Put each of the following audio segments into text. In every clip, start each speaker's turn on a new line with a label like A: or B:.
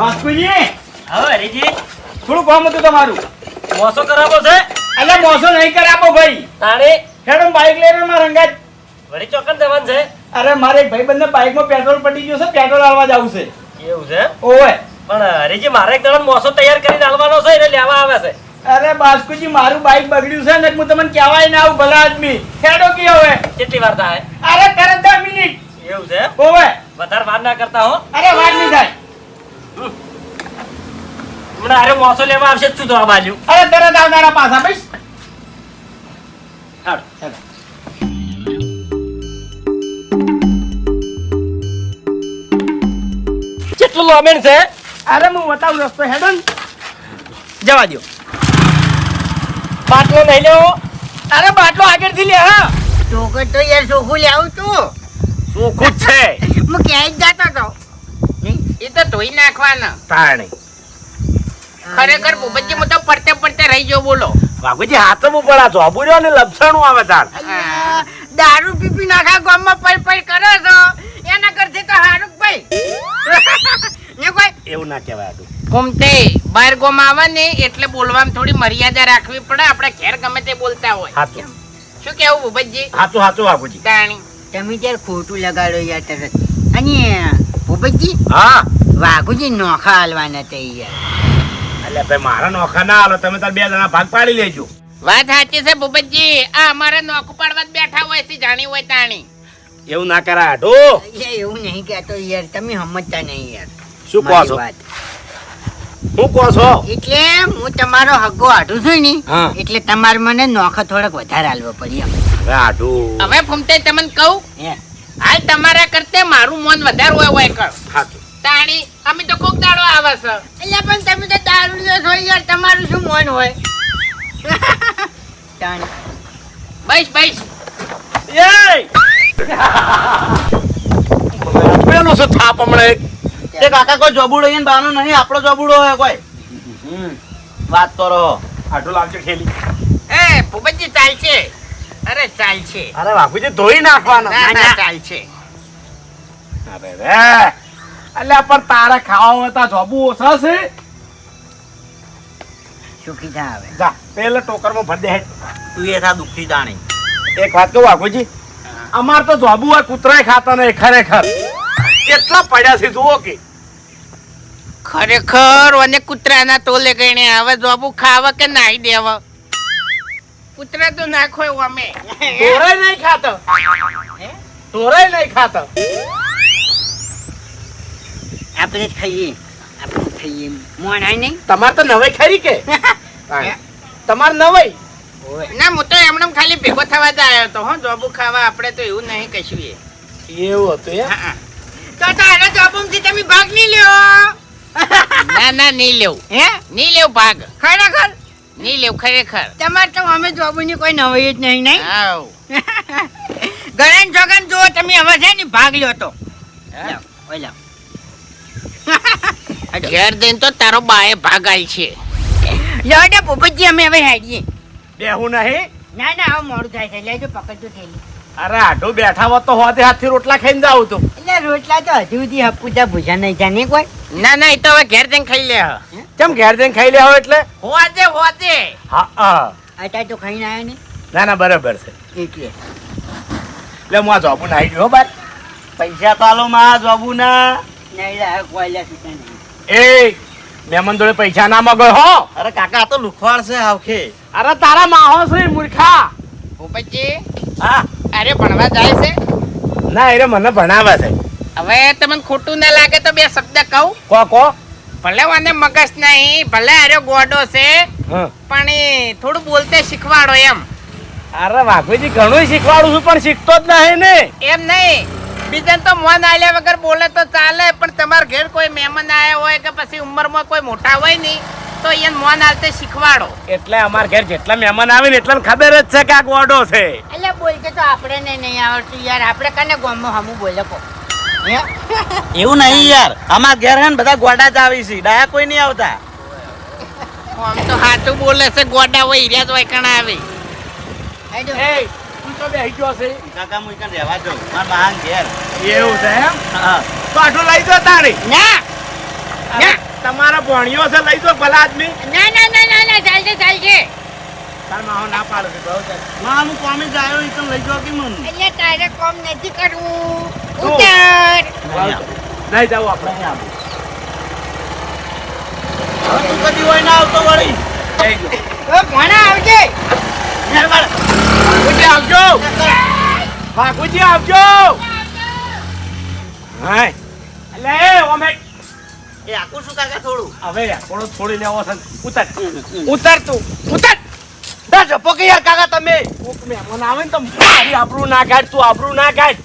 A: બાસ્કુજી
B: હવે હરીજી.
A: થોડું કામ હતું તમારું.
B: મોસો કરાવો છે?
A: અલે મોસો નહીં કરાવો ભાઈ.
B: તાણે?
A: હું બાઇક લઈને મારા રંગાત
B: વળી ચોકન જવાનું છે?
A: અરે મારે એક ભાઈબંધને બાઇકમાં પેટ્રોલ પડી ગયું છે પેટ્રોલ આલવા જવું છે.
B: એવું છે
A: ઓવે.
B: પણ હરીજી મારે એક દડો મોસો તૈયાર કરીને આલવાનો છે એટલે લેવા આવે છે.
A: અરે બાસ્કુજી મારું બાઇક બગડ્યું છે ને હું તમને કહેવાય ના આવું ભલા આદમી. હેડો કે હવે.
B: કેટલી વાર થાય?
A: અરે તરત 10 મિનિટ.
B: એવું છે
A: ઓવે.
B: વધારે વાર ના કરતા હો.
A: અરે વાત નહીં થાય.
B: હમણાં અરે મોસો લેવા આવશે જ તો આ બાજુ
A: અરે તરત આવનારા પાછા
B: હાલો. કેટલું લોમેણ છે
A: અરે હું બતાવું રસ્તો હેડો ને જવા દો
B: બાટલો નહીં લેવો
A: અરે બાટલો આગળથી લે હા
C: ચોખટ તો યાર ચોખ્ખું લાવું છું
B: ચોખ્ખું છે
C: હું ક્યાંય જ જતો હતો એ તો ધોઈ નાખવાના.
B: તાણી.
C: ખરેખર ભૂપતજી હું તો પડતે પડતે રહી ગયો બોલો.
B: બાબુજી હાથમાં પડા છો. રહ્યો ને લપસણું આવે
C: તાર દારૂ પીપી નાખા ગામમાં પડ પડ કરો છો. એના કરતી તો હારુક ભાઈ. ને કોઈ
B: એવું ના કહેવાય હતું
C: ઘૂમતે બહાર ગોમ આવે ને એટલે બોલવામાં થોડી મર્યાદા રાખવી પડે. આપણે ઘેર ગમે તે બોલતા હોય.
B: હાચું
C: શું કેવું ભૂપતજી?
B: હાચું હાચું બાબુજી
C: તાણી. તમે ત્યારે ખોટું લગાડો યાર તરત. અને ભૂપતજી
B: હા.
C: વાઘુજી નોખા હાલવાના તૈયાર
B: એટલે ભાઈ મારા નોખા ના હાલો. તમે તાર બે જણા ભાગ પાડી લેજો.
C: વાત સાચી છે ભૂપતજી. આ અમારે નોખું પાડવા બેઠા હોય છે જાણી હોય તાણી.
B: એવું ના કરાય હાટુ.
C: એવું નહીં કહેતો યાર. તમે સમજતા નહીં યાર.
B: શું કહો છો?
C: હું વાત.
B: શું કહો છો?
C: એટલે હું તમારો હગો આઢું છું ને એટલે તમારે મને નોખા થોડાક વધારે હાલવો પડી એમ
B: હવે હાટુ.
C: હવે ફૂમતે તમને કહું હાલ તમારા કરતે મારું મન વધારે હોય હોય કર.
B: હાચું.
C: તાણી અમે તો કોક દાડો આવે છે. એટલે પણ તમે તો દારૂ લ્યો છો યાર તમારું શું મન હોય? તાણી. બસ બસ.
B: પેલો છે થાપ હમણાં. એ
D: તે કાકા કોઈ જોબુડો અહીંયા બાનો નહીં આપણો જોબુડો હોય કોઈ. વાત કરો.
B: આટલું લાગશે ખેલી
C: એ ભૂપતજી ચાલશે. અરે ચાલશે
B: અરે બાપુજી ધોઈ નાખવાનો.
C: ના ના ચાલશે
B: અરે રે. અલ્યા પણ તારા ખાવા હતા જોબુ ઓછા છે.
C: સુખી જા આવે
B: જા પેલા ટોકરમાં ભર દે
D: તું એ થા દુઃખી જાણી.
B: એક વાત કહું બાપુજી? અમાર તો જોબુ આ કૂતરાય ખાતા નહીં ખરેખર. કેટલા પડ્યા છે જુઓ કે.
C: ખરેખર અને કૂતરાના ટોલે ગઈને આવે જોબુ ખાવા કે નાઈ દેવા? કૂતરા તો નાખો અમે.
B: ઢોરાય નહીં ખાતો. ઢોરાય નહીં ખાતો.
C: આપણે જ ખાઈએ. આપણે ખાઈએ. મોણાય નહીં?
B: તમારે તો નવાઈ ખરી કે? તમારે નવાઈ?
C: ના હું તો એમણે ખાલી ભેગો થવા જ આવ્યો તો હો જોબુ ખાવા આપણે તો એવું નહીં કશું
B: એવું હતું?
C: હા. તો તારા જોબુમાંથી તમે ભાગ નહીં લ્યો? ના ના નહીં લેવું. હે? નહીં લેવું ભાગ. ખરેખર? નહીં લેવું ખરેખર. તમારે તો અમે જોબુની કોઈ નવાઈ જ નહીં નહીં? આવ ગણન જોગન જો તમે હવે છે ને ભાગ લ્યો તો. ઘેર દઈને તો તારો બાએ ભાગ આલ છે. લોડે પોપટજી અમે હવે હેડીએ
B: બેહું નહીં?
C: ના ના હવે મોડું થાય છે. લેજો પકડજો થેલી.
B: અરે આઢો બેઠા હોત તો હોતે હાથથી રોટલા ખાઈને જાવ તું.
C: એટલે રોટલા તો હજુ સુધી હપુતા ભૂજા નહીં જાને કોઈ? ના ના એ તો હવે ઘેર જઈને ખાઈ લે
B: કેમ ઘેર જઈને ખાઈ લેવો એટલે?
C: હોતે હોતે.
B: હા હા.
C: અત્યારે તો ખાઈને આયા ને.
B: ના ના બરાબર છે.
C: એટલે.
B: એટલે હું આ જોબુ નાઈ ગયો બાર.
D: પૈસા તો આલો માં જોબુ ના
C: નહીં લા કોઈલા સુતા નહીં.
B: એ મહેમાન જોડે પૈસા ના મગો હો.
D: અરે કાકા આ તો લુખવાડ છે આવખે.
B: અરે તારા માહો છે મૂર્ખા.
C: ભૂપતજી
B: હા.
C: અરે ભણવા જાય છે?
B: ના અરે મને ભણાવે છે.
C: હવે તમને ખોટું ના લાગે તો બે શબ્દ કહું.
B: કો કો.
C: ભલે મને મગજ નહીં ભલે અરે ગોડો છે
B: હા.
C: પણ એ થોડું બોલતે શીખવાડો એમ.
B: અરે વાઘુજી ઘણું શીખવાડું છું પણ શીખતો જ નહીં ને.
C: એમ નહીં. બીજાને તો મોન આલ્યા વગર બોલે તો ચાલે પણ તમારા ઘેર કોઈ મહેમાન આવ્યા હોય કે પછી ઉંમરમાં કોઈ મોટા હોય નહીં તો એને મોન આલતે શીખવાડો.
B: એટલે અમાર ઘેર જેટલા મહેમાન આવે ને એટલાને ખબર જ છે કે આ ગોડો છે.
C: એટલે બોલતે તો આપણે નહીં આવડતું યાર આપણે કને ગામમાં હમું બોલે કો
D: એવું નહીં યાર. અમાર ઘેર હે ને બધા ગોડા જ આવી છે. ડાયા કોઈ નહીં આવતા.
C: આમ તો હાચું બોલે છે ગોડા હોય એરિયા તો હોય કણા આવે.
B: એ તું તો બેહી ગયો છે.
D: કાકા હું કન રહેવા જો માર બાંગ ઘેર.
B: એવું છે એમ?
D: હા.
B: તો આટલું લઈ જો તારી
C: ના. ના
B: તમારા ભણ્યો છે લઈ જો ભલા આદમી.
C: ના ના ના ના ના ચાલશે ચાલશે.
B: તાર માહો ના પાડે છે બહુ
D: માં હું કોમે જાયો ઈ તને લઈ જાઓ કે મન?
C: એટલે તારે કોમ નથી કરવું.
B: શું? નહીં જાવ આપણે.
D: હવે તું કદી હોય ના આવતો વળી.
B: જઈ જો
C: ઓ આવજે?
B: બાપુજી આવજો. બાપુજી આવજો. હાય. એટલે ઓમે.
D: એ આખું શું કાકા થોડું?
B: હવે થોડો છોડી લેવો છે. ઉતર. ઉતર તું. ઉતર.
D: ના જપો કે યાર કાકા તમે.
B: કોક મહેમાન આવે ને તો મારી આબરૂ ના કાઢ તું આબરૂ ના કાઢ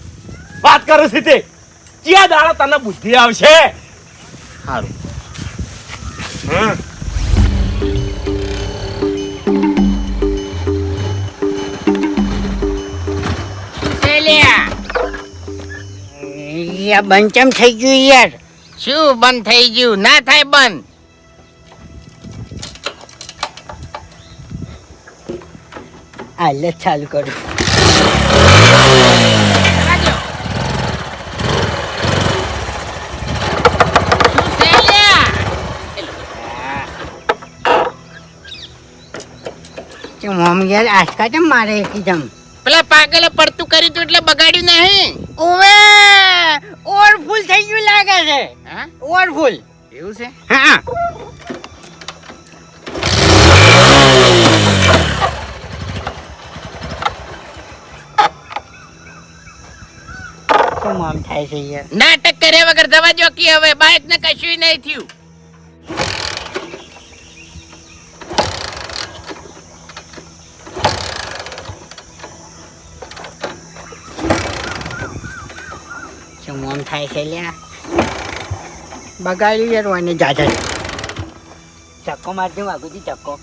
B: વાત કરે છે તે. ક્યાં દાડા તને બુદ્ધિ આવશે?
D: સારું
C: સેલ્યા. યા બંચમ થઈ ગયું યાર? શું બંધ થઈ ગયું? ના થાય બંધ. હાલે ચાલુ કરું. મમ યાર કેમ મારે એકદમ
E: પેલા પાગલે પડતું કરી તું એટલે બગાડ્યું નહીં.
C: ઓવે ઓવરફુલ થઈ ગયું લાગે છે. ઓવરફુલ
E: એવું છે?
C: હા. શું આમ થાય છે યાર?
E: નાટક કર્યા વગર જવા જો કે હવે? બાઈક ને કશું નહીં થયું.
C: શું આમ થાય છે લ્યા? બગાડ્યું યાર વાને જાજા. ચક્કો મારજો વાગુજી ચક્કો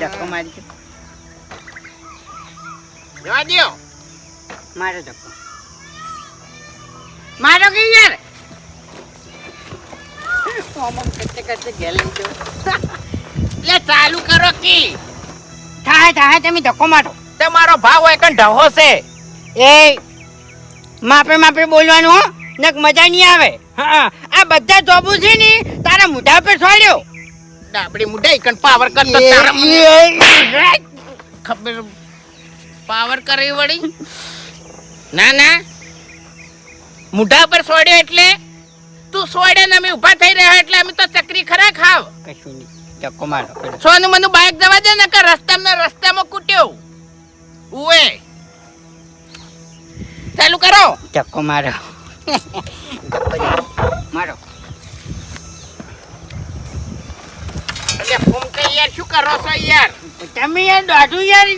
C: ચક્કો મારજો
E: જવા દો
C: મારો ચક્કો મારો કે યાર કચ્ચે કરતે કરતે ઘેર
E: લે ચાલુ કરો કી.
C: થાય થાય તમે ધક્કો મારો.
E: તમારો ભાવ હોય કણ ઢહો છે?
C: એ માપે માપે બોલવાનું હો. નક મજા નહીં આવે. હા આ બધા જોબુ છે ને તારા મોઢા પર છોડ્યો
E: ડાબડી મુઢા કણ પાવર કરતો તારા ખબર પાવર કરી વળી. ના ના. મુઢા પર સોડ્યો એટલે? તું સોડે ને અમે ઊભા થઈ રહ્યા એટલે અમે તો ચકરી ખરા ખાવ.
C: કશું નહીં. ચક્કો મારો.
E: સોનું મનું બાઇક જવા દે ને કે રસ્તામાં રસ્તામાં કૂટ્યો. ઉવે. ચાલુ કરો.
C: ચક્કો મારો. મારો.
E: યાર શું કરો છો યાર?
C: તમે યાર દાઢું યાર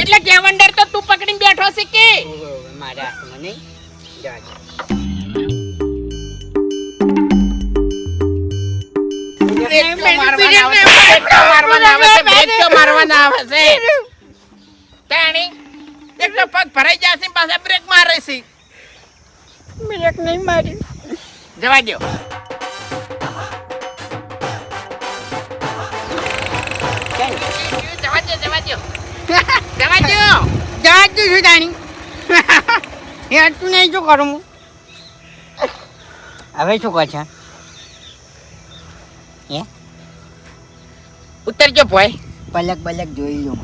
E: એટલે કેવંડર તો તું પકડીને બેઠો છે કે?
C: મારા હાથમાં નહીં જવા દે.
E: જવા દો જવા દો જવા દો જવા દો
C: જવા જ દઉં છું તાણી યાર તું નહીં શું કરું હવે શું કહે છે? હે?
E: ઉતરજો ભાઈ
C: પલક પલક જોઈ લો.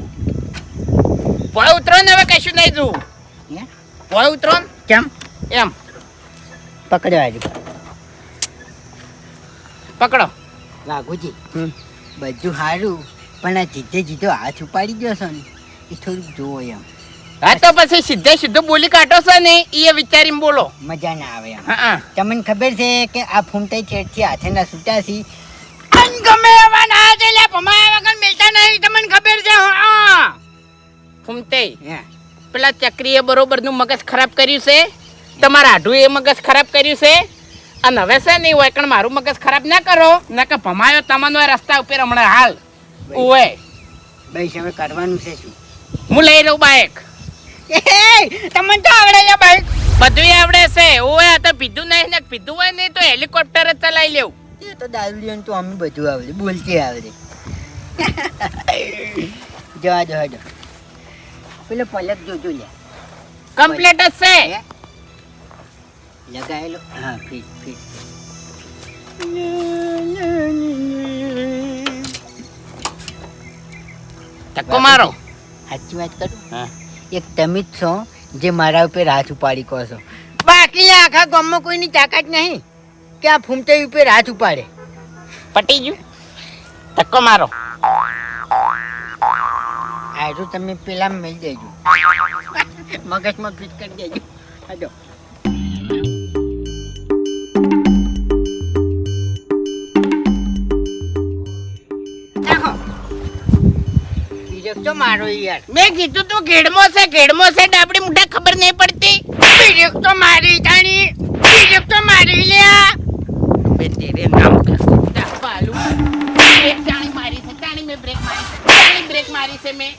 E: ભાઈ ઉતરો ને હવે કશું નહીં જોવું
C: હે?
E: ભોય ઉતરો.
C: કેમ?
E: એમ.
C: પકડ્યો આજે.
E: પકડો.
C: વાઘુજી બધું સારું પણ આ જીતે જીતો હાથ ઉપાડી ગયો છો ને. એ થોડુંક જોવો એમ.
E: હા તો પછી સીધે સીધું બોલી કાઢો છો ને એ વિચારીને બોલો.
C: મજા ના આવે
E: હા હા.
C: તમને ખબર છે કે આ ફૂમટાઈ છેડથી હાથે ના છૂટ્યા છી? ગમે એવા ના છે લે ભમાયા વગર મેલતા નહીં તમને ખબર છે હા.
E: ફૂમતે
C: હે.
E: પેલા ચક્રીએ બરોબરનું મગજ ખરાબ કર્યું છે તમારા આઢું એ મગજ ખરાબ કર્યું છે અને હવે છે નહીં હોય કારણ મારું મગજ ખરાબ ના કરો ના કે ભમાયો તમને રસ્તા ઉપર હમણાં હાલ. ઉવે.
C: ભાઈ હવે કરવાનું છે શું?
E: હું લઈ રહું બાઈક.
C: તમને તો આવડે છે ભાઈ.
E: બધું આવડે છે. ઓય આ તો પીધું નહીં ને પીધું હોય નહીં તો હેલિકોપ્ટર જ ચલાવી લેવું.
C: એ તો દારૂડિયો તો અમે બધું આવડે બોલતી આવડે. જવા જવા જો પેલો પલક જોજો લે
E: કમ્પ્લીટ જ છે.
C: લગાયેલો? હા ફીટ ફીટ.
E: ધક્કો મારો.
C: સાચી વાત કરું?
E: હા.
C: એક તમે જ છો જે મારા ઉપર હાથ ઉપાડી કહો છો. બાકી આખા ગામમાં કોઈની તાકાત નહીં કે આ ફૂમતે ઉપર હાથ ઉપાડે.
E: પટી ગયું? ધક્કો મારો.
C: આજુ તમે પેલા મળી દેજો. મગજમાં ફિટ કરી દેજો. આજો દેખજો મારો યાર.
E: મેં કીધું તું ઘેડમો છે ઘેડમો છે ડાબડી મુઠા ખબર નહીં પડતી.
C: બીજું તો મારી જાણી બીજું તો મારી લ્યા.
E: બે તેરે નામ કરતા પાલુ બ્રેક જાણી મારી છે જાણી મેં બ્રેક મારી છે. જાણી બ્રેક મારી છે મેં.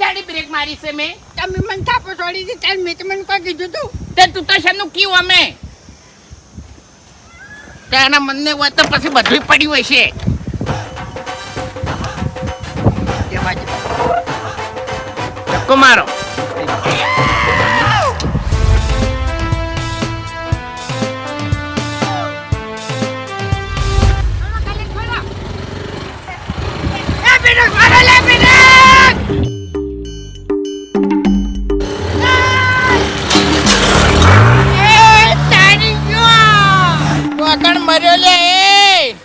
E: જાણી બ્રેક મારી છે મેં.
C: તમે મને થાપો છોડી દી તાર મેં તમને કોઈ કીધું તું.
E: તે તું તો શાનું કીધું અમે? તારા મનને હોય તો પછી બધું પડ્યું હશે.
C: Imagine.
E: ધક્કો મારો મર્યો લે એ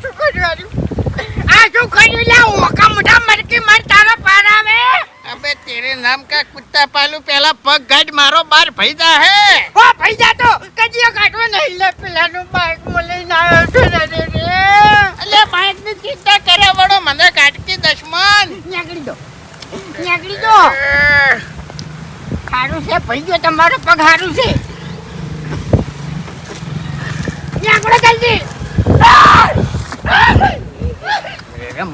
C: શું કર્યું આ શું કર્યું લે ઓકા મોટા મરકી મર તારો પાર આવે
E: અબે તેરે નામ કા કુત્તા પેલા પગ ગાડ મારો બાર ભઈજા હે
C: ઓ ભાઈ જા તો. કજીઓ કાઢવો નહીં લે પેલાનું બાઈકમાં લઈને આવ્યો છે રે રે.
E: એટલે બાઈકની ચિંતા કરે વડો મને કાટકી દશમન.
C: નીકળી દો. નીકળી દો. ખારું છે ભાઈ ગયો તમારો પગ હારું છે. નીકળો જલ્દી.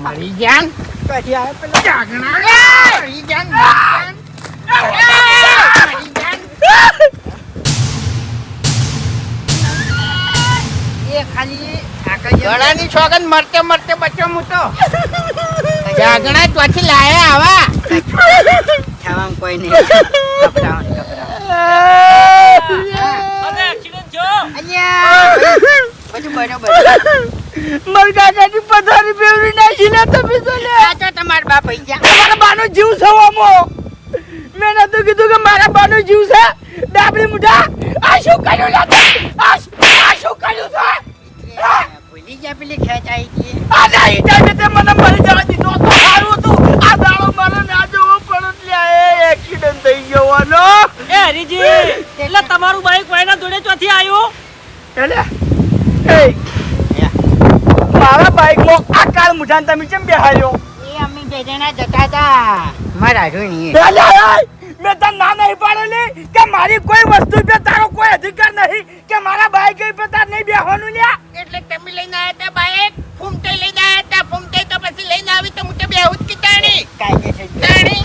E: મરી જાન.
C: કજી આવે પેલા
E: જાગણા મરી જાન. ગળાની છોગન મરતે મરતે બચ્યો હું જાગણા ત્યાંથી લાયા આવા.
C: થવામાં કોઈ નહીં. ગભરાવો ગભરાવો તમારા બાપ આઈ ગયા.
A: બાનો જીવ છે ઓમો મેં નતું કીધું કે મારા બાનો જીવ છે? ડાબડી મુઢા? આ શું કર્યું આ શું- આ શું કર્યું છે
C: ભૂલી ગયા પેલી ખેંચાઈ ગઈ.
A: આ નહીં ટાઈમે તે મને મરી જવા દીધો તો સારું હતું. આ દાડો મારો ના જોવો પડત લે એક્સિડન્ટ થઈ ગયો
F: એ હરીજી એટલે તમારું બાઈક વાયના જોડે ચોથી આવ્યું
A: એટલે એ મારા બાઈકમાં આ કાળ મુઢાન તમે કેમ બેહાડ્યો?
C: એ અમે બે જણા જતા હતા. મારા જોઈ
A: એટલે એ, મેં તને ના નહીં પાડેલી કે મારી કોઈ વસ્તુ પે તારો કોઈ અધિકાર નહીં કે મારા બાઈક પે તાર નહીં બેહવાનું લ્યા?
E: એટલે તમે લઈને આયા હતા બાઈક ફૂમટે લઈને આયા હતા ફૂમટે તો પછી લઈને આવી તો મુટે બેહું જ કીટાણી
C: કાયદેસર
E: તાણી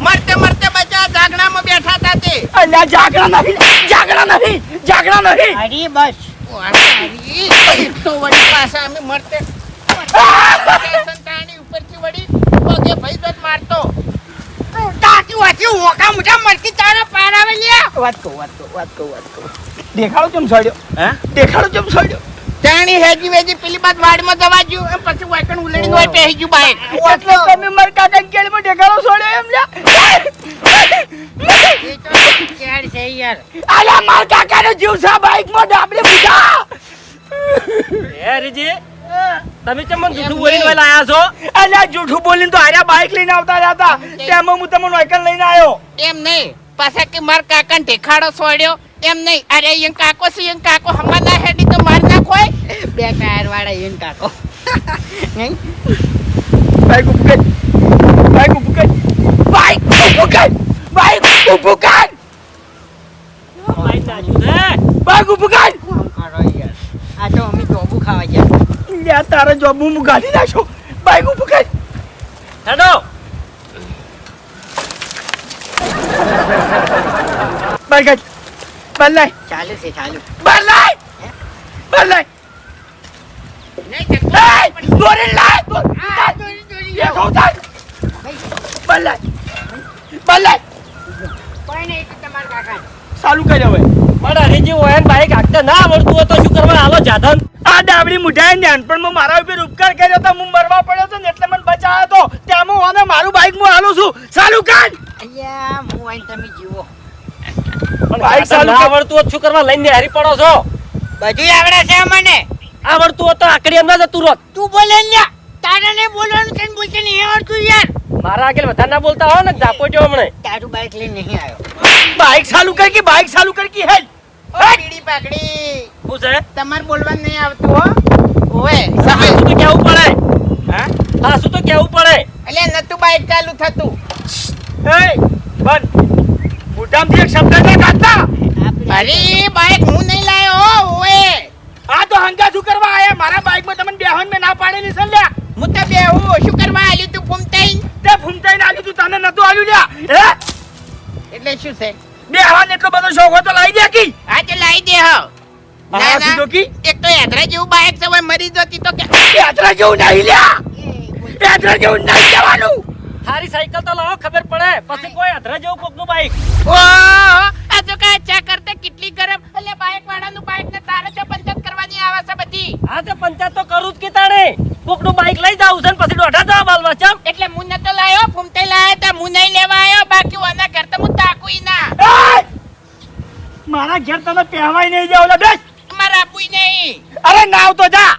E: મરતે મરતે બચા જાગણામાં બેઠા હતા તે.
A: અલ્યા જાગણા નહીં જાગણા નહીં જાગણા નહીં.
C: અરે બસ.
E: વારી, તો વળી પાછા અમે મરતે સંતાણી ઉપરથી વળી પગે ભાઈ દોત મારતો
C: તાકી ઓખા ઓકા મોટા મરકી તારા પાર આવે લે
A: વાત કહું વાત કહું વાત કહું વાત કહું દેખાડો કેમ છોડ્યો
B: હે?
A: દેખાડો કેમ છોડ્યો
E: તાણી હેજી વેજી પેલી બાદ વાડમાં દવા જ્યું એમ પછી વાકણ ઉલેડી હોય પેહી જ્યું બાય
A: એટલે તમે મારા કાકાની કેળમાં દેખાડો છોડ્યો એમ લ્યા.
C: એ તો કેડ છે યાર.
A: અલ્યા મારા કાકાનો જીવ છે બાઈકમાં ડાબડી મુઠા
F: હે હરીજી તમે ચમ મને જૂઠું બોલીને આયા છો?
A: અલ્યા જૂઠું બોલીને તો હાર્યા બાઇક લઈને આવતા રહ્યા હતા. તેમાં હું તમને વાઇકલ લઈને આવ્યો.
E: એમ નહીં. પાછા કે માર કાકા ને ઢેખાડો છોડ્યો. એમ નહીં. અરે કાકો છે અહીં કાકો. હમણાં ના હેડી તો માર નાખોય
C: બે ટાયર વાળા એને કાકો. નહીં?
A: બાઈક ઊભું કર. બાઈક ઊભું કર. બાઈક ઊભું કર.
F: નાખ્યું છે
C: આ તો અમે ચોબુ ખાવા ગયા.
A: લ્યા તારા જોબ હું ગાડી નાખો બાઈક ઊભું કર
F: હેડો.
A: બાઈક કાઢ. બાર
C: ચાલુ છે ચાલુ.
A: બાર લાય. બાર લાય.
E: નહીં
A: લાય દોરી લાય. દોરી
C: દોરી દોરી
A: બેઠો થાય
C: ભાઈ.
A: બાર લાય. બાર લાય.
C: કોઈ નહીં તમારા કાકા
A: ચાલુ કર્યો હવે
F: પણ હરીજી ઓયન બાઈક હાંકતા
G: ના આવડતું હોય તો શું કરવા? હાલો જાધન.
A: ડાબડી મુઠાએ નાનપણમાં મારા ઉપર ઉપકાર કર્યો તો હું મરવા પડ્યો તો ને એટલે મને બચાવ્યો તો. ત્યાં હું અને મારું બાઈક હું હાલું છું. સાલું કાન
E: અલ્યા હું આઈને તમે જીવો
A: બાઈક કર.
G: આવડતું શું કરવા લઈને હારી પડો છો?
E: બધું આવડે છે મને
G: આવડતું હોય તો આકડી એમ ના જતું રોત
E: તું બોલે ને લ્યા. તારે ને બોલવાનું છે ને બોલશે નહીં આવડતું યાર.
G: મારા આગળ વધારે ના બોલતા હોય ને ઝાપો જો હમણે.
E: તારું બાઈક લઈને નહીં આવ્યો.
A: બાઈક ચાલુ કર કે બાઈક ચાલુ કર કે હેડ
E: પીડી પાકડી
G: શું છે?
E: તમારે બોલવાનું નહીં આવતું હો. ઓએ
G: શું તો કેવું પડે?
A: હા?
G: શું તો કેવું પડે?
E: એટલે નતું બાઈક ચાલુ થતું.
A: એ બંધ. મુઠામથી એક શબ્દ ના કાઢતા.
E: અરે બાઈક હું નહીં લાયો ઓએ
A: આ તો હંગા શું કરવા આયા? મારા બાઈકમાં તમને બેહન મેં ના પાડેલી છે લ્યા.
E: હું તો બેહું. શું કરવા આલ્યું તું ફૂમતાઈ
A: તે ફૂમતાઈને આવ્યું તું તને નતું આવ્યું લ્યા. હે?
E: એટલે શું છે?
A: બેહવાન એટલો બધો શોખ હોય તો લાવી દે કી.
E: આ તો લાવી દે હો. ના,
A: હા
E: ના. એક તો યાત્રા જેવું બાઈક છે મરી જતી તો કે
A: યાત્રા જેવું નહીં લ્યા. યાત્રા જેવું નહીં જવાનું.
G: સારી સાયકલ તો લાવો ખબર પડે. પછી કોઈ યાત્રા જેવું કોકનું બાઇક
E: ઓ આ તો કા ચા કરતે કેટલી ગરમ એટલે બાઈક વાળાનું બાઈક ને તારે તો પંચાયત કરવાની આવે છે બધી.
G: હા તો પંચાયત તો કરું જ કે તાણે. કોકનું બાઈક લઈ જાવ છે પછી દોઢા જવા બાલવા ચમ.
E: એટલે હું નતો લાયો ફૂમતે લાયો તા હું નહીં લેવા આવ્યો બાકી ઓના ઘર તો હું તાકુઈ ના.
A: મારા ઘેર તને પહેવાય નહીં જાવ લે બેસ.
E: મારા આપુઈ નહીં.
A: અરે નાવ તો જા.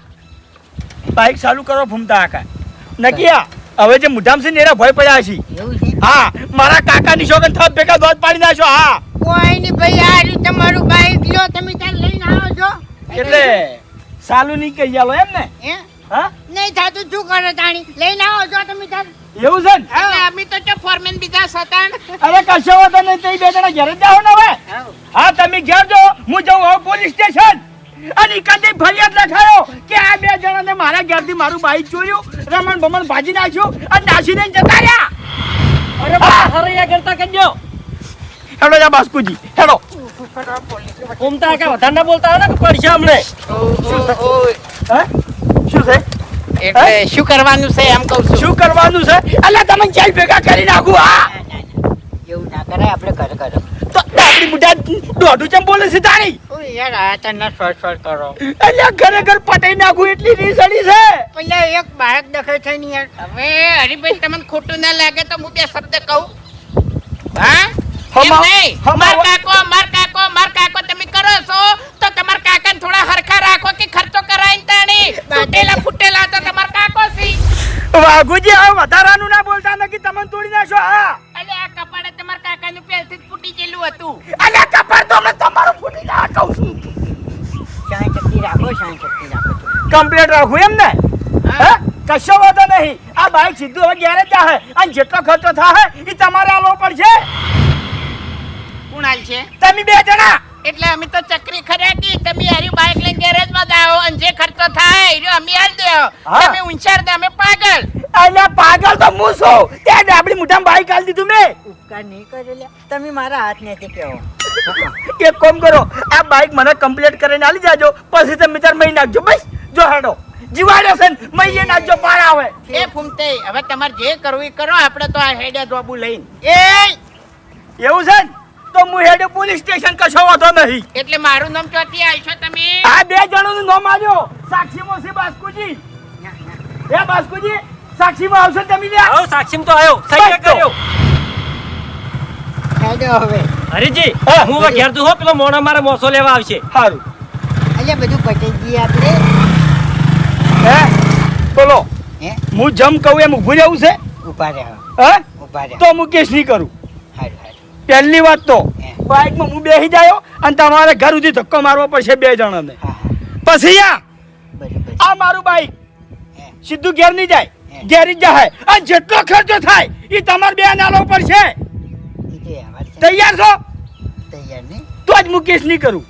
A: બાઈક ચાલુ કરો ફૂમતા આકા નકિયા હવે જે મુઢામ છે નેરા ભય પડ્યા છે.
E: એવું
A: હા મારા કાકા ની શોગન થપ ભેગા દોત પાડી નાખો હા.
E: કોઈ નહીં ભાઈ આ રહ્યું તમારું બાઈક. લ્યો તમે ત્યાં લઈને આવો છો.
A: એટલે સાલું નહીં કહી આલો એમ ને
E: હે?
A: હા?
E: નહીં થાતું શું કરે તાણી? લઈને આવો જો તમે તાર
A: એવું છે ને?
E: એટલે અમે તો ચો ફોરમેન બીજા સતાણ
A: અરે કશો વાંધો નહીં તે બે જણા ઘરે જ જાઓ ને હવે. હા તમે ઘેર જો હું જાઉં હવે પોલીસ સ્ટેશન અને કંઈ ફરિયાદ લખાયો કે આ બે જણાને મારા ઘરથી મારું બાઈક ચોર્યું રમણ ભમણ ભાજી નાખ્યું અને નાસીને જતા રહ્યા.
G: અરે બા હરૈયા કરતા કરજો
A: હેડો જા બાસ્કુજી હેડો.
G: ઓમતા કે વધારે ના બોલતા હોય ને પડશે હમણે?
A: હે? શું છે?
E: એટલે શું કરવાનું છે એમ કહું છું.
A: શું કરવાનું છે? એટલે તમે જેલ ભેગા કરી નાખું હા?
E: એવું ના કરાય આપણે ઘરે ઘરે.
A: તો આપણી બુઢા દોઢું ચમ બોલે છે તારી
E: યાર આ તને શોર્ટ શોર્ટ કરો.
A: એટલે ઘરે ઘર પટાઈ નાખું એટલી રીસડી છે.
E: પેલા એક બાળક દખે છે ને યાર. હવે હરીભાઈ તમને ખોટું ના લાગે તો હું બે શબ્દ કહું. હા? એમ નહીં.
A: હમા-
E: માર કાકો માર કાકો માર કાકો તમે કરો છો તો તમાર કાકાને થોડા હરખા રાખો કે ખર્ચો કરાય ને તાણી તૂટેલા ફૂટેલા તો તમાર કાકો છે
A: વાઘુજી હવે વધારાનું ના બોલતા નથી તમને તોડી નાખો હા.
E: અલે આ કપાળે તમાર કાકાનું પહેલથી જ ફૂટી ગયેલું હતું.
A: અલે કપાડ તો મેં તમારું ફૂટી ના કહું છું.
E: શાંત શક્તિ રાખો શાંત શક્તિ રાખો.
A: કમ્પ્લેટ રાખું એમ ને? હે. કશો વાંધો નહીં. આ બાઈક સીધું હવે ગેરેજ જાહે. અને જેટલો ખર્ચો થાય એ તમારે આલવો પડશે.
E: કોણ હાલ છે
A: તમે બે જણા.
E: એટલે અમે તો ચક્રી ખરાટી. તમે હારી બાઈક લઈને ગેરેજમાં જાઓ અને જે ખર્ચો થાય એ અમે હાલ દો. તમે ઉંચાર દે. અમે પાગલ?
A: અલ્યા પાગલ તો હું છું. ત્યાં ડાબડી મોઢામાં બાઈક આલી દીધું મેં.
E: ઉપકાર નહીં કરેલા તમે મારા હાથ નથી કહેવો
A: એક કામ કરો આ બાઈક મને કમ્પ્લીટ કરીને આલી જાજો. પછી તમે ચાર મહી નાખજો બસ. જો હાડો. જીવાડ્યો છે ને મહીએ નાખજો પાર આવે.
E: એ ફૂમતે હવે તમારે જે કરવું એ કરો આપણે તો આ હેડે જોબુ લઈને. એ!
A: એવું છે ને? તો હું હેડે પોલીસ સ્ટેશન કશો વાતો નહીં.
E: એટલે મારું નામ ચોથી આવશો તમે?
A: આ બે જણોનું નામ આવ્યો સાક્ષી મોસી બાસ્કુજી. એ બાસ્કુજી સાક્ષીમાં આવશો તમે લે
G: આવો સાક્ષીમ તો આવ્યો સહી કર્યો.
E: હેડો હવે.
G: હરીજી
A: હા,
G: હું હવે ઘેર હો પેલો મોણા મારે મોસો લેવા આવશે.
A: સારું
E: અહીંયા બધું પટી ગઈ આપણે
A: હે? બોલો.
E: હે?
A: હું જમ કહું એમ ઊભું રહેવું છે?
E: ઊભા રહે.
A: હે?
E: ઊભા રહે.
A: તો હું કેસ નહીં કરું. પહેલી વાત તો. બાઇકમાં હું બેસી જાયો અને તમારે ઘર સુધી ધક્કો મારવો પડશે બે જણાને. પછી આ આ મારું બાઈક. સીધું ઘેર નહીં જાય. ઘેર જ જાય. અને જેટલો ખર્ચો થાય એ તમારે બે નાલો
E: આવા છે.
A: તૈયાર છો?
E: તૈયાર નહીં.
A: તો જ મુકેશ કેસ નહીં કરું.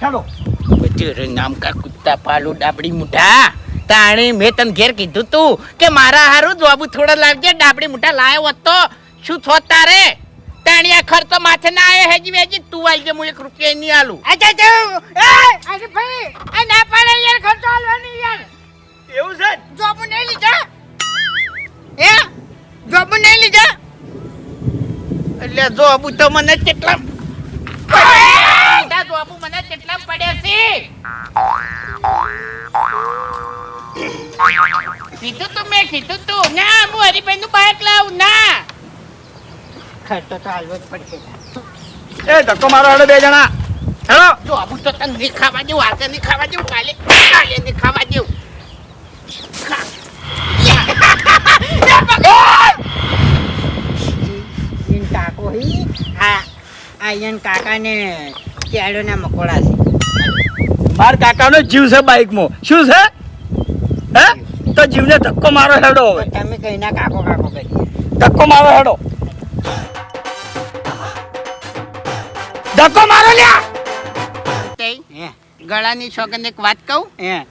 A: ચાલો
E: બચેરે નામ કા કુત્તા પાલુ ડાબડી મુઢા. તાણી મેં તને ઘેર કીધું તું કે મારા હારું જોબુ થોડા લાવજે ડાબડી મુઠા લાયો હોત શું થોત તારે? તાણી ખર્ચો માથે ના આવે હેજી વેજી. તું આલજે હું એક રૂપિયા નહીં આલું. અચ્છા તો એ અરે ભાઈ આ ના પાડે યાર ખર્ચો આલવાની યાર.
A: એવું છે? ને?
E: નહીં લીધા? હે? જોબુ નહીં લીધા? એટલે જોબુ તો મને કેટલા જોબુ મને કેટલા પડ્યા છે? કીધું તું મેં કીધું તું. ના હું હરિભાઈ નું બાઇક લાવું ના.
C: ખર્ચો તો હાલવો જ પડશે.
A: એ ધક્કો મારો હેડો બે જણા. હેલો?
E: જો આબુ તો તને નહીં ખાવા જેવું આજે નહીં ખાવા જેવું કાલે કાલે નહીં ખાવા.
C: ઈન કાકો હી? આ આ કાકાને કેળોના મકોડા છે.
A: માર કાકાનો જીવ છે બાઈકમાં. શું છે? હે? તો જીવને ધક્કો મારો હેડો હવે.
C: તમે કઈ ના કાકો કાકો કરી?
A: ધક્કો મારો હેડો. ધક્કો મારો લ્યા!
E: ગળાની છોકરીને એક વાત કહું?
C: હે.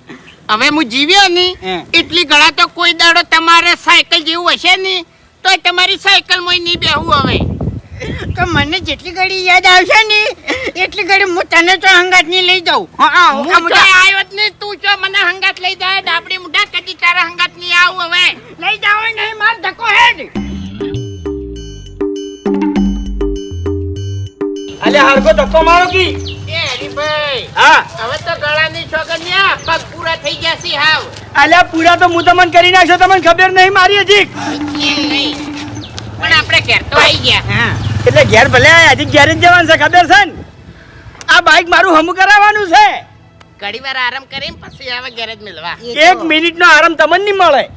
E: હવે હું જીવ્યો ની એટલી ગળા તો કોઈ દાડો તમારે સાયકલ જેવું હશે ની તો તમારી સાયકલમાં નહીં બેહું હવે.
C: તો મને જેટલી ઘડી યાદ આવશે ને એટલી ઘડી હું તને તો હંગાતની લઈ જાઉં. હા હા
E: તો આવ્યો જ નહીં. તું જો મને હંગાત લઈ જાય ડાબડી મુઢા કદી તારા હંગાત નહીં આવું હવે.
C: લઈ જાવ નહીં માર ધક્કો હેડ.
A: અલે હારકો ધક્કો મારો કી?
E: એ હરીભાઈ
A: હા.
E: હવે તો ગળાની છોકરી થઈ ગયા છે હાવ.
A: અલ્યા પૂરા તો હું તમને કરી નાખ્યો તમને ખબર નહીં મારી હજી.
E: પણ આપણે ઘેર તો આવી ગયા.
C: હા
A: એટલે ઘેર ભલે આયા હજી ઘેર જ જવાનું છે ખબર છે ને? આ બાઈક મારું હમું કરાવવાનું છે.
E: ઘડી વાર આરામ કરીને પછી આવે ગેરેજ મિલવા.
A: એક મિનિટ નો આરામ તમને નહીં મળે.
E: એ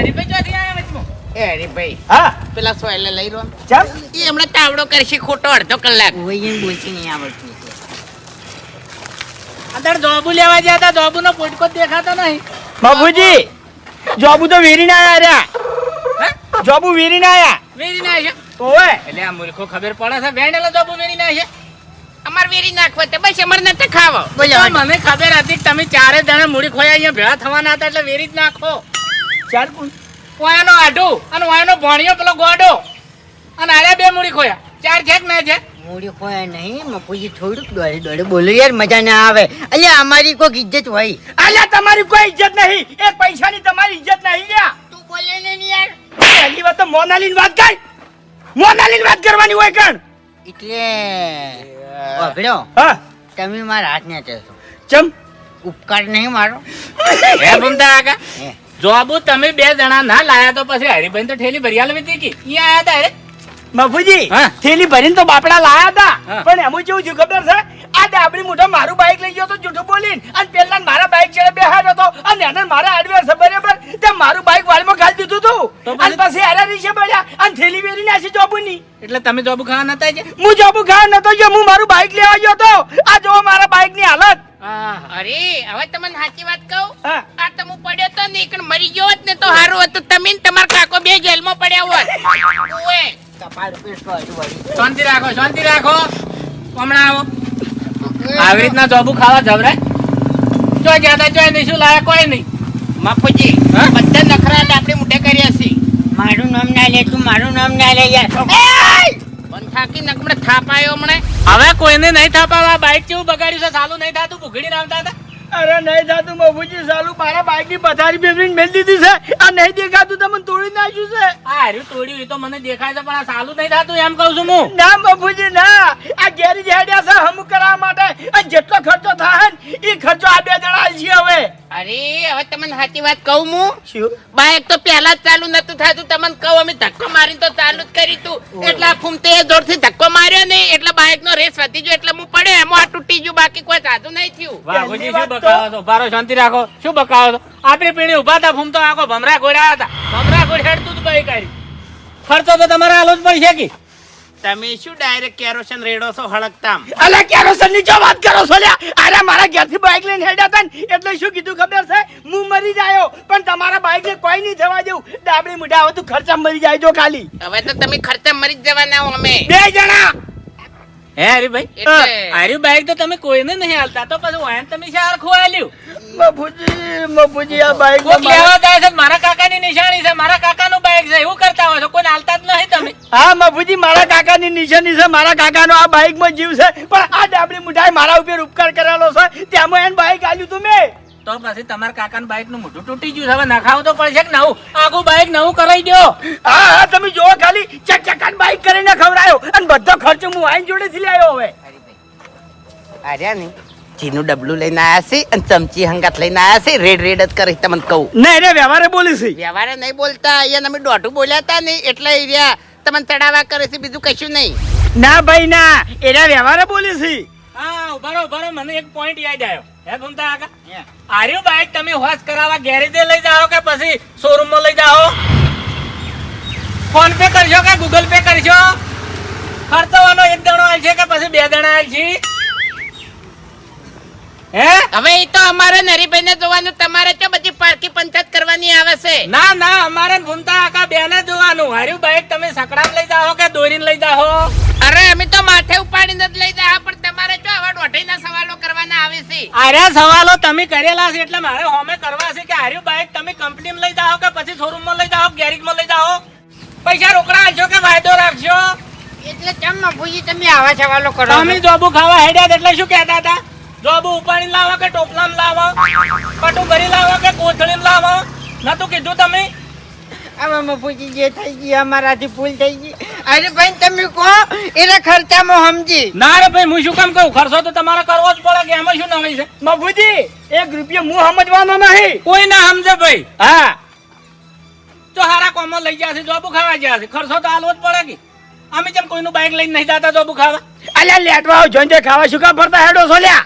E: હરીભાઈ
A: હા?
E: પેલા સોયલે લઈ લો
A: ચમ?
E: એ હમણાં તાવડો કરશે ખોટો અડધો કલાક.
C: કોઈ બોલતી નહીં આવડતું
F: અત્યારે જોબુ લેવા ગયા હતા જોબુ નો પોટકો દેખાતો નહીં.
A: બાબુજી જોબુ તો વીરીને આયા રહ્યા. જોબુ વીરીને આયા.
F: વેરી ના છે. એટલે આ મૂર્ખો ખબર પડે છે વેણેલો જોબુ વેરી ના છે.
E: અમાર વેરી નાખવો તે બસ અમારે નથી ખાવો.
F: મને ખબર હતી તમે ચારે જણા મૂડી ખોયા અહીંયા ભેળા થવાના હતા એટલે વેરી જ નાખો.
A: ચાલ
F: ઓયાનો આઢો અને ઓયાનો ભણિયો પેલો ગોડો. અને આરે બે મૂડી ખોયા. ચાર છે કે ના છે?
C: મૂડી ખોયા નહીં મફુજી થોડુંક દોડે દોડે. બોલો યાર મજા ના આવે. અલ્યા અમારી કોઈક ઇજ્જત હોય.
A: અલ્યા તમારી કોઈ ઇજ્જત નહીં. એક પૈસાની તમારી ઇજ્જત નહીં લ્યા.
E: તું બોલે ને નહીં યાર.
A: પહેલી વાત તો મોનાલીન વાત કર. મોનાલીન વાત કરવાની હોય કણ.
C: એટલે વાપર્યો
A: હા.
C: તમે મારા હાથ ને
A: ચમ?
C: ઉપકાર નહીં મારો.
F: હે બમતા
C: હે.
F: જોબુ તમે બે જણા ના લાયા તો પછી હરિભાઈ તો ઠેલી ભરી આલવી હતી ગઈ અહીંયા આયા હતા અરે
A: મફુજી
F: હા.
A: થેલી ભરીને તો બાપડા લાયા હતા. પણ એમાં કેવું છે ખબર છે? આ ડાબડી મોઢા મારું બાઇક લઈ ગયો તો જૂઠું બોલીને. અને પેલા મારા બાઈક ચડે બેહાડ્યો હતો. અને એને મારા આડવેર છે બરાબર? તે મારું બાઇક વાળમાં ખાલી દીધું
F: તો?
A: અને પછી? હારા રીશે પડ્યા. અને થેલી વેરી નાસી જોબુની
F: એટલે તમે જોબુ ખાવા નતા છે
A: હું જોબુ ખાવા નતો ગયો હું મારું બાઈક લેવા ગયો તો આ જો મારા બાઇકની હાલત.
E: અરે હવે તમને સાચી વાત કહું? આ તમે પડ્યો તો ને એકણ મરી ગયો હોત ને તો સારું હતું. તમે ને તમાર કાકો બે જેલમાં પડ્યા હોત. ઓએ
C: કપાળ.
F: શાંતિ રાખો શાંતિ રાખો. હમણાં આવો. આવી રીતના જોબુ ખાવા જવરાય. જો જ્યાં જો નહીં શું લાયા કોઈ નહીં.
E: માફુજી
F: હા?
E: બધા નખરા આપણે મોઢે કર્યા છે
C: મારું નામ ના લે તું મારું નામ ના લે યાર.
E: બંધ થાકી નકમણે થાપાયો હમણે.
F: હવે કોઈને નહીં થાપાવા બાઈક કેવું બગાડ્યું છે. સાલું નહીં થાતું. ભૂખડી નામતા હતા.
A: અરે નહીં થાતું બાબુજી સાલું મારા બાઈકની પથારી ફેરવીને મેલ દીધી છે. આ નહીં દેખાતું તમને તોડી નાખ્યું છે.
F: આ હાર્યું તોડ્યું એ તો મને દેખાય છે પણ આ સાલું નહીં થતું એમ કહું છું હું.
A: ના બાબુજી ના. આ ગેરેજ હેડ્યા છે હમ કરવા માટે. જેટલો ખર્ચો થાય ને એ ખર્ચો આ બે જણા આલશે હવે.
E: અરે હવે તમને સાચી વાત કહું હું.
A: શું?
E: બાઈક તો પહેલા જ ચાલુ નતું થતું તમને કહું અમે ધક્કો મારીને તો ચાલુ જ કરી તું. એટલે આ ફૂમતે જોરથી ધક્કો માર્યો ને એટલે બાઈક નો રેસ વધી ગયો એટલે હું પડ્યો એમાં આ તૂટી ગયું બાકી કોઈ સાધુ નહીં થયું.
F: બકાવો છો ભારો શાંતિ રાખો. શું બકાવો છો? આપણી પીઢી ઊભા હતા ફૂમતો આખો ભમરા ગોળ્યા હતા. ભમરા ગોળ હેડતું હતું બાઈક કરી ફરતો તો તમારે આલો જ પડશે કે?
E: તમે શું ડાયરેક્ટ કેરોસન રેડો છો હળકતામ
A: અલે કેરોસનની જો વાત કરો છો લ્યા. અરે મારા ઘેરથી બાઈક લઈને હેડ્યા હતા ને એટલે શું કીધું ખબર છે? હું મરી જાયો પણ તમારા બાઈક ને કોઈ નહીં જવા દેવું. ડાબડી મુઢા હવે તું ખર્ચા મરી જાય જો ખાલી.
E: હવે તો તમે ખર્ચા મરી જ જવાના હો અમે.
A: બે જણા!
F: હે હરીભાઈ?
E: એટલે.
F: તો તમે કોઈને નહીં હાલતા. તો પછી વાયન તમે શાર ખોવાલ્યું.
A: મફુજી મફુજી આ બાઈક
F: લેવા જાય છે મારા કાકાની નિશાની છે મારા કાકાનું બાઈક છે એવું કરતા હોય છો કોઈને હાલતા જ નહીં તમે.
A: હા મફુજી મારા કાકાની નિશાની છે મારા કાકાનો આ બાઈકમાં જીવ છે પણ આ ડાબડી મુઠાઈ મારા ઉપર ઉપકાર કરેલો છે તેમાં એને બાઈક આલ્યું તું મેં.
F: તો પછી તમારા કાકાનું બાઇકનું મોઢું તૂટી ગયું છે. હવે નખાવું તો પડશે કે નવું? આખું બાઈક નવું કરાવી દો.
A: હા હા તમે જોવો ખાલી. ચક ચકાન બાઇક કરીને ખવડાયો અને બધો ખર્ચો હું આઈન જોડેથી લાવ્યો હવે.
E: આર્યા ને ચીનું ડબલું લઈને આયા છે અને ચમચી હંગાત લઈને આયા છે રેડ રેડ જ કરી તમને કહું.
A: ના એને વ્યવહારે બોલી છે
E: વ્યવહારે નહીં બોલતા અહીંયા અમે દોઢું બોલ્યા હતા ને એટલે એરિયા તમને ચડાવા કરે છે બીજું કશું નહીં.
A: ના ભાઈ ના. એના વ્યવહારે બોલી છે
F: હા ઉભારો ઉભારો મને એક પોઈન્ટ યાદ આવ્યો. હે ભૂમતા કાકા? આર્યું બાઈક તમે વોશ કરાવવા ગેરેજે લઈ જાઓ કે પછી શોરૂમમાં લઈ જાઓ? ફોન પે કરશો કે ગૂગલ પે કરશો ખર્ચવાનો એક દણો આલ છે કે પછી બે દણા આલ છે? હે?
E: હવે એ તો અમારે નરીભાઈ ને જોવાનું તમારે તો બધી પારકી પંચાયત કરવાની આવે છે?
F: ના ના અમારે ભૂમતા કાકા બે ને જોવાનું. હાર્યું બાઈક તમે સકડામ લઈ જાઓ કે દોરીને લઈ જાઓ?
E: અરે અમે તો માથે ઉપાડીને જ લઈ જાય પણ તમારે જો દોઢીના સવાલો કરવાના આવે છે.
F: આર્યા સવાલો તમે કરેલા છે એટલે મારે હોમે કરવા છે કે આર્યું બાઈક તમે કંપનીમાં લઈ જાઓ કે પછી શોરૂમમાં લઈ જાઓ ગેરેજમાં લઈ જાઓ? પૈસા રોકડા આપજો કે વાયદો રાખજો?
C: એટલે ચમ મફુજી તમે આવા સવાલો કરો
F: તમે જોબુ ખાવા હેડ્યા એટલે શું કહેતા હતા? જોબુ ઉપાડીને લાવો કે ટોપલામાં લાવો? પટુ ભરી લાવો કે કોથળીમાં લાવો? નતું કીધું તમે?
C: હવે મફુજી જે થઈ ગઈ અમારાથી ભૂલ થઈ ગઈ. અરે ભાઈ તમે કહો એના ખર્ચામાં સમજી.
F: ના રે ભાઈ હું શું કામ કહું? ખર્ચો તો તમારે કરવો જ પડે કે એમાં શું નવાઈ છે?
A: મફુજી એક રૂપિયો હું સમજવાનો નહીં.
F: કોઈ ના સમજે ભાઈ.
A: હા.
F: તો હારા કોમો લઈ ગયા છે જોબુ ખાવા જશે ખર્ચો તો હાલવો જ પડે કે. અમે જેમ કોઈનું બાઈક લઈને નહીં જતા જોબ ખાવા?
A: અલ્યા લેટવા જોઈને ખાવા શું કામ ફરતા હેડો છો લ્યા?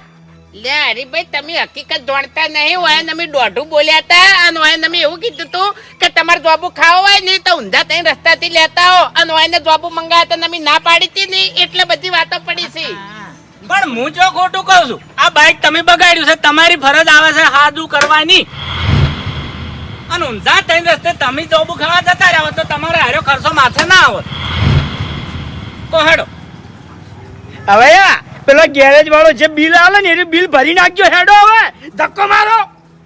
E: લે હરીભાઈ તમે હકીકત જાણતા નહીં હોય ને અમે દોઢું બોલ્યા હતા અને હોય અમે એવું કીધું હતું કે તમારે જોબુ ખાવો હોય ને તો ઊંધા તઈ રસ્તાથી લેતા હો અને હોય ને જોબુ મંગાવ્યા તો અમે ના પાડી હતી ને એટલે બધી વાતો પડી છે.
F: પણ હું જો ખોટું કહું છું આ બાઈક તમે બગાડ્યું છે તમારી ફરજ આવે છે હાજુ કરવાની. અને ઊંધા થઈને રસ્તે તમે જોબુ ખાવા જતા રહ્યા તો તમારો હારો ખર્ચો માથે ના આવે તો હેડો.
A: હવે પેલો ગેરેજ વાળો જે બિલ આવે ને એનું બિલ ભરી નાખ્યો હેડો હવે. ધક્કો મારો.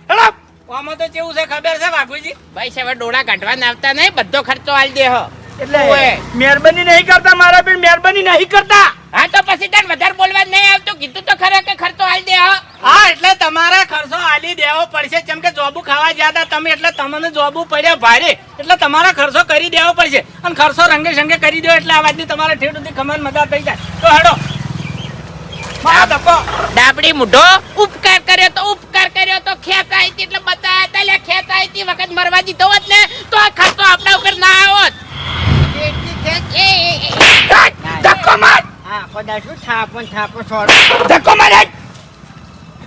A: હેડો.
F: આમાં તો કેવું છે ખબર છે બાપુજી?
E: ભાઈ સાહેબ ડોળા કાઢવા આવતા નહીં બધો ખર્ચો આલ દે હો.
A: એટલે. મહેરબાની નહીં કરતા મારા બેન મહેરબાની નહીં કરતા.
E: હા તો પછી તને વધારે બોલવા જ નહીં આવતું. કીધું તો ખરા કે ખર્ચો આલ દે હો.
F: હા એટલે તમારા ખર્ચો આલી દેવો પડશે. જેમ કે જોબુ ખાવા ગયા હતા તમે એટલે તમને જોબુ પડ્યા ભારે. એટલે તમારા ખર્ચો કરી દેવો પડશે. અને ખર્ચો રંગે સંગે કરી દો એટલે આ વાતની તમારે ઠેઠ સુધી ખમણ મજા થઈ જાય. તો હેડો.
E: ડાબડી મુઢો. ઉપકાર કર્યો તો ઉપકાર કર્યો તો ખેંચાઈ હતી એટલે બતાયા હતા એટલે ખેત આવી હતી વખત મરવા દીધો હોત ને તો આ ખાતો આપણા ઉપર ના આવત.
A: ધક્કો માર.
C: હા કદાચ શું? થાપો થાપો છોડો
A: ધક્કો માર હેડ.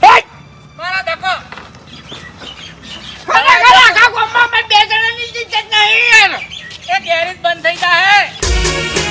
A: હેડ.
F: ધક્કો.
C: ખરેખર આખા ગામમાં અમે બે જણાની ઇજ્જત નહીં યાર.
F: એ ગેરેજ બંધ થઈ જાય